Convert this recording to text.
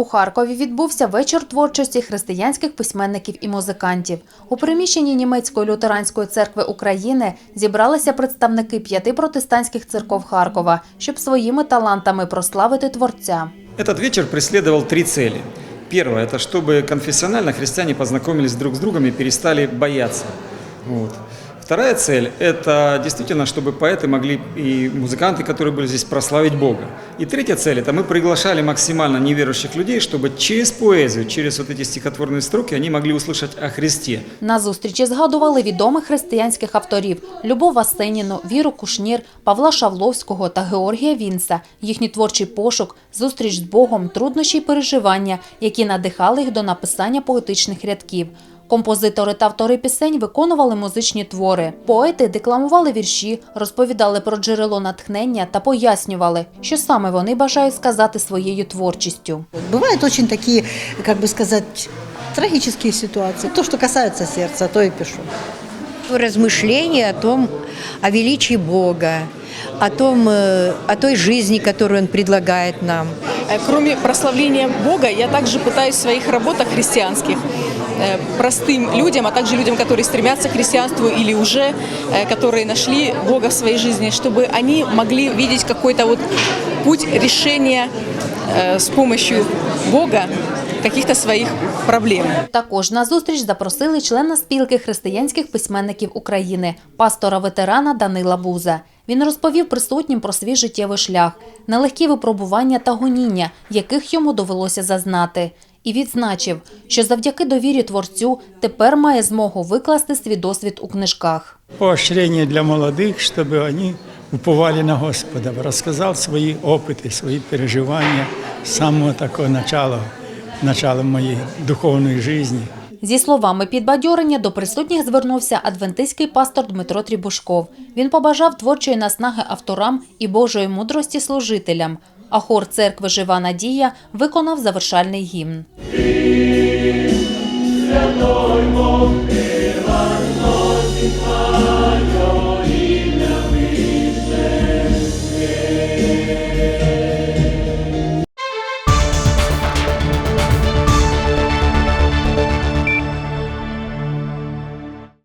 У Харкові відбувся вечір творчості християнських письменників і музикантів. У приміщенні німецької лютеранської церкви України зібралися представники п'яти протестантських церков Харкова, щоб своїми талантами прославити творця. Этот вечер преследовал три цели. Первое – это чтобы конфессионально христиане познакомились друг с другом и перестали бояться. Вот. Вторая цель – это действительно, чтобы поэты могли и музыканты, которые были здесь, прославить Бога. И третья цель – это мы приглашали максимально неверующих людей, чтобы через поэзию, через вот эти стихотворные строки они могли услышать о Христе. На зустрічі згадували відомих християнських авторів Любов Васеніну, Віру Кушнір, Павла Шавловського та Георгія Вінса, їхній творчий пошук, зустріч з Богом, труднощі й переживання, які надихали їх до написання поетичних рядків. Композитори та автори пісень виконували музичні твори. Поети декламували вірші, розповідали про джерело натхнення та пояснювали, що саме вони бажають сказати своєю творчістю. Бывают очень такие, как бы сказать, трагические ситуации. То, что касается сердца, то и пишу. размышления о том, о величии Бога, о, том, э, о той жизни, которую Он предлагает нам. Э, Кроме прославления Бога, я также пытаюсь в своих работах христианских э, простым людям, а также людям, которые стремятся к христианству или уже, э, которые нашли Бога в своей жизни, чтобы они могли видеть какой-то вот путь решения э, с помощью Бога каких-то своих проблем. Також на зустріч запросили члена спілки християнських письменників України, пастора-ветерана Данила Буза. Він розповів присутнім про свій життєвий шлях, нелегкі випробування та гоніння, яких йому довелося зазнати. І відзначив, що завдяки довірі творцю тепер має змогу викласти свій досвід у книжках. поощрение для молодых, чтобы они уповали на Господа, рассказал свои опыты, свои переживания с самого такого начала, начала моей духовной жизни. Зі словами підбадьорення до присутніх звернувся адвентистський пастор Дмитро Трібушков. Він побажав творчої наснаги авторам і Божої мудрості служителям. А хор церкви Жива Надія виконав завершальний гімн. Святой Бог,